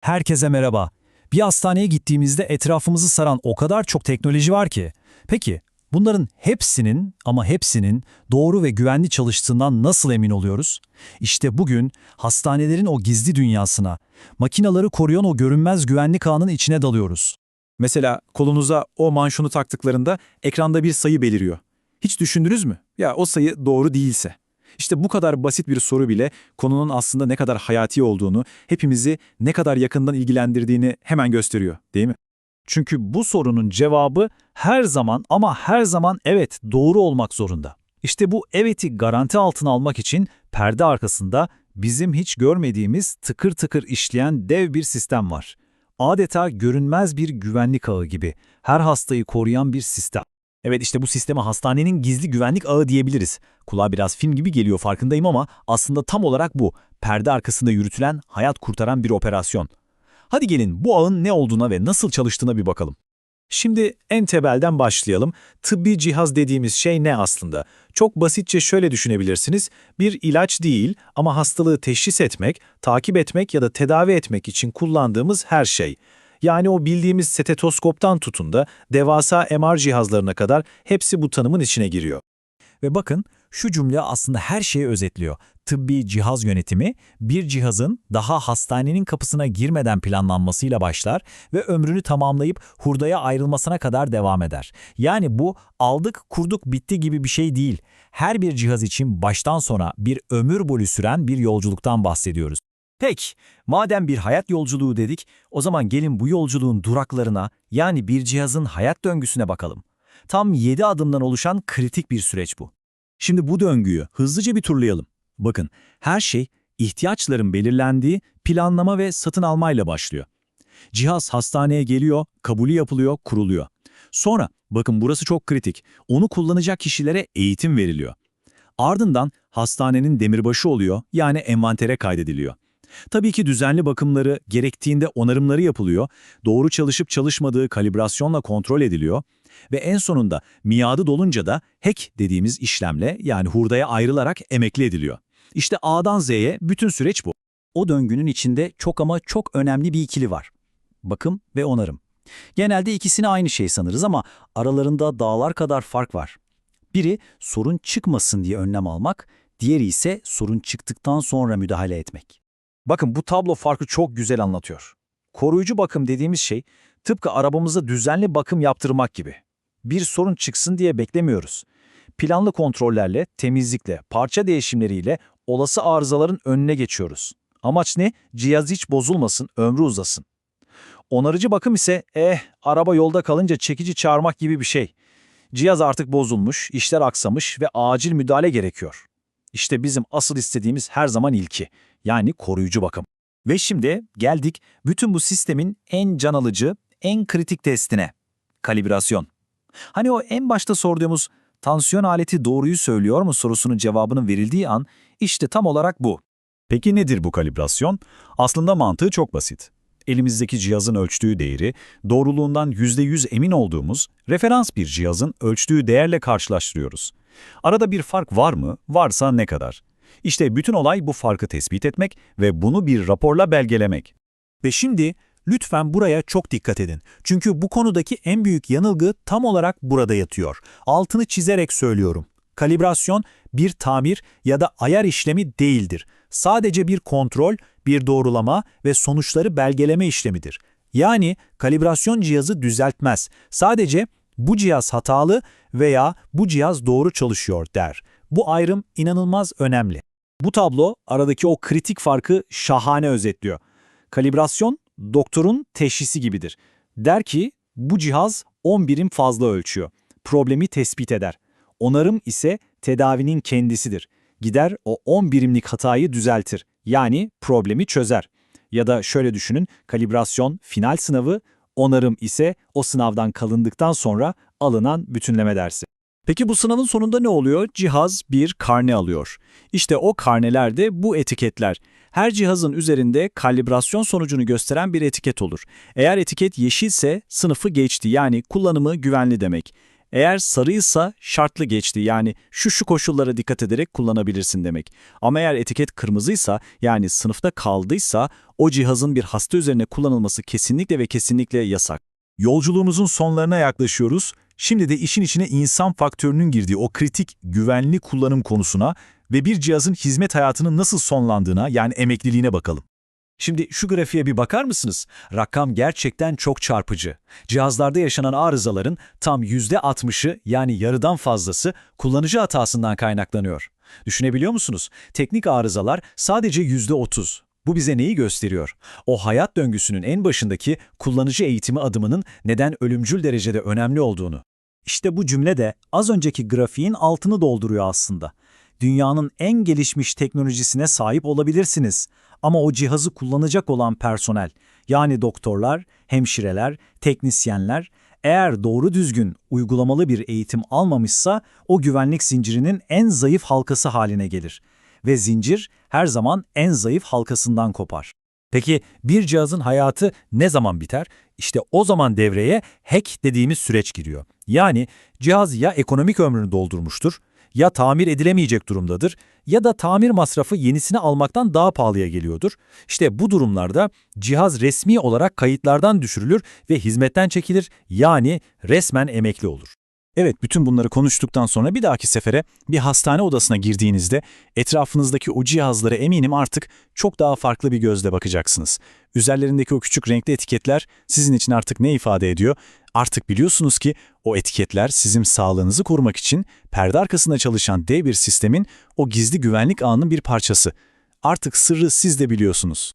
Herkese merhaba. Bir hastaneye gittiğimizde etrafımızı saran o kadar çok teknoloji var ki. Peki bunların hepsinin ama hepsinin doğru ve güvenli çalıştığından nasıl emin oluyoruz? İşte bugün hastanelerin o gizli dünyasına, makinaları koruyan o görünmez güvenlik ağının içine dalıyoruz. Mesela kolunuza o manşonu taktıklarında ekranda bir sayı beliriyor. Hiç düşündünüz mü? Ya o sayı doğru değilse. İşte bu kadar basit bir soru bile konunun aslında ne kadar hayati olduğunu, hepimizi ne kadar yakından ilgilendirdiğini hemen gösteriyor, değil mi? Çünkü bu sorunun cevabı her zaman ama her zaman evet doğru olmak zorunda. İşte bu evet'i garanti altına almak için perde arkasında bizim hiç görmediğimiz tıkır tıkır işleyen dev bir sistem var. Adeta görünmez bir güvenlik ağı gibi her hastayı koruyan bir sistem. Evet işte bu sisteme hastanenin gizli güvenlik ağı diyebiliriz. Kulağa biraz film gibi geliyor farkındayım ama aslında tam olarak bu. Perde arkasında yürütülen, hayat kurtaran bir operasyon. Hadi gelin bu ağın ne olduğuna ve nasıl çalıştığına bir bakalım. Şimdi en tebelden başlayalım. Tıbbi cihaz dediğimiz şey ne aslında? Çok basitçe şöyle düşünebilirsiniz. Bir ilaç değil ama hastalığı teşhis etmek, takip etmek ya da tedavi etmek için kullandığımız her şey. Yani o bildiğimiz stetoskoptan tutun da devasa MR cihazlarına kadar hepsi bu tanımın içine giriyor. Ve bakın şu cümle aslında her şeyi özetliyor. Tıbbi cihaz yönetimi bir cihazın daha hastanenin kapısına girmeden planlanmasıyla başlar ve ömrünü tamamlayıp hurdaya ayrılmasına kadar devam eder. Yani bu aldık kurduk bitti gibi bir şey değil. Her bir cihaz için baştan sona bir ömür boyu süren bir yolculuktan bahsediyoruz. Peki, madem bir hayat yolculuğu dedik, o zaman gelin bu yolculuğun duraklarına yani bir cihazın hayat döngüsüne bakalım. Tam 7 adımdan oluşan kritik bir süreç bu. Şimdi bu döngüyü hızlıca bir turlayalım. Bakın, her şey ihtiyaçların belirlendiği planlama ve satın almayla başlıyor. Cihaz hastaneye geliyor, kabulü yapılıyor, kuruluyor. Sonra, bakın burası çok kritik, onu kullanacak kişilere eğitim veriliyor. Ardından hastanenin demirbaşı oluyor, yani envantere kaydediliyor. Tabii ki düzenli bakımları, gerektiğinde onarımları yapılıyor, doğru çalışıp çalışmadığı kalibrasyonla kontrol ediliyor ve en sonunda miadı dolunca da hack dediğimiz işlemle yani hurdaya ayrılarak emekli ediliyor. İşte A'dan Z'ye bütün süreç bu. O döngünün içinde çok ama çok önemli bir ikili var. Bakım ve onarım. Genelde ikisini aynı şey sanırız ama aralarında dağlar kadar fark var. Biri sorun çıkmasın diye önlem almak, diğeri ise sorun çıktıktan sonra müdahale etmek. Bakın bu tablo farkı çok güzel anlatıyor. Koruyucu bakım dediğimiz şey tıpkı arabamıza düzenli bakım yaptırmak gibi. Bir sorun çıksın diye beklemiyoruz. Planlı kontrollerle, temizlikle, parça değişimleriyle olası arızaların önüne geçiyoruz. Amaç ne? Cihaz hiç bozulmasın, ömrü uzasın. Onarıcı bakım ise eh araba yolda kalınca çekici çağırmak gibi bir şey. Cihaz artık bozulmuş, işler aksamış ve acil müdahale gerekiyor. İşte bizim asıl istediğimiz her zaman ilki, yani koruyucu bakım. Ve şimdi geldik bütün bu sistemin en can alıcı, en kritik testine. Kalibrasyon. Hani o en başta sorduğumuz tansiyon aleti doğruyu söylüyor mu sorusunun cevabının verildiği an işte tam olarak bu. Peki nedir bu kalibrasyon? Aslında mantığı çok basit. Elimizdeki cihazın ölçtüğü değeri, doğruluğundan %100 emin olduğumuz referans bir cihazın ölçtüğü değerle karşılaştırıyoruz. Arada bir fark var mı? Varsa ne kadar? İşte bütün olay bu farkı tespit etmek ve bunu bir raporla belgelemek. Ve şimdi lütfen buraya çok dikkat edin. Çünkü bu konudaki en büyük yanılgı tam olarak burada yatıyor. Altını çizerek söylüyorum. Kalibrasyon bir tamir ya da ayar işlemi değildir. Sadece bir kontrol, bir doğrulama ve sonuçları belgeleme işlemidir. Yani kalibrasyon cihazı düzeltmez. Sadece bu cihaz hatalı veya bu cihaz doğru çalışıyor der. Bu ayrım inanılmaz önemli. Bu tablo aradaki o kritik farkı şahane özetliyor. Kalibrasyon doktorun teşhisi gibidir. Der ki bu cihaz 10 birim fazla ölçüyor. Problemi tespit eder. Onarım ise tedavinin kendisidir. Gider o 10 birimlik hatayı düzeltir. Yani problemi çözer. Ya da şöyle düşünün, kalibrasyon final sınavı, onarım ise o sınavdan kalındıktan sonra alınan bütünleme dersi. Peki bu sınavın sonunda ne oluyor? Cihaz bir karne alıyor. İşte o karnelerde bu etiketler. Her cihazın üzerinde kalibrasyon sonucunu gösteren bir etiket olur. Eğer etiket yeşilse sınıfı geçti yani kullanımı güvenli demek. Eğer sarıysa şartlı geçti yani şu şu koşullara dikkat ederek kullanabilirsin demek. Ama eğer etiket kırmızıysa yani sınıfta kaldıysa o cihazın bir hasta üzerine kullanılması kesinlikle ve kesinlikle yasak. Yolculuğumuzun sonlarına yaklaşıyoruz. Şimdi de işin içine insan faktörünün girdiği o kritik güvenli kullanım konusuna ve bir cihazın hizmet hayatının nasıl sonlandığına yani emekliliğine bakalım. Şimdi şu grafiğe bir bakar mısınız? Rakam gerçekten çok çarpıcı. Cihazlarda yaşanan arızaların tam %60'ı yani yarıdan fazlası kullanıcı hatasından kaynaklanıyor. Düşünebiliyor musunuz? Teknik arızalar sadece %30. Bu bize neyi gösteriyor? O hayat döngüsünün en başındaki kullanıcı eğitimi adımının neden ölümcül derecede önemli olduğunu. İşte bu cümle de az önceki grafiğin altını dolduruyor aslında. Dünyanın en gelişmiş teknolojisine sahip olabilirsiniz ama o cihazı kullanacak olan personel, yani doktorlar, hemşireler, teknisyenler, eğer doğru düzgün uygulamalı bir eğitim almamışsa o güvenlik zincirinin en zayıf halkası haline gelir. Ve zincir her zaman en zayıf halkasından kopar. Peki bir cihazın hayatı ne zaman biter? İşte o zaman devreye hack dediğimiz süreç giriyor. Yani cihaz ya ekonomik ömrünü doldurmuştur, ya tamir edilemeyecek durumdadır ya da tamir masrafı yenisini almaktan daha pahalıya geliyordur. İşte bu durumlarda cihaz resmi olarak kayıtlardan düşürülür ve hizmetten çekilir yani resmen emekli olur. Evet, bütün bunları konuştuktan sonra bir dahaki sefere bir hastane odasına girdiğinizde etrafınızdaki o cihazlara eminim artık çok daha farklı bir gözle bakacaksınız. Üzerlerindeki o küçük renkli etiketler sizin için artık ne ifade ediyor? Artık biliyorsunuz ki o etiketler sizin sağlığınızı korumak için perde arkasında çalışan dev bir sistemin o gizli güvenlik ağının bir parçası. Artık sırrı siz de biliyorsunuz.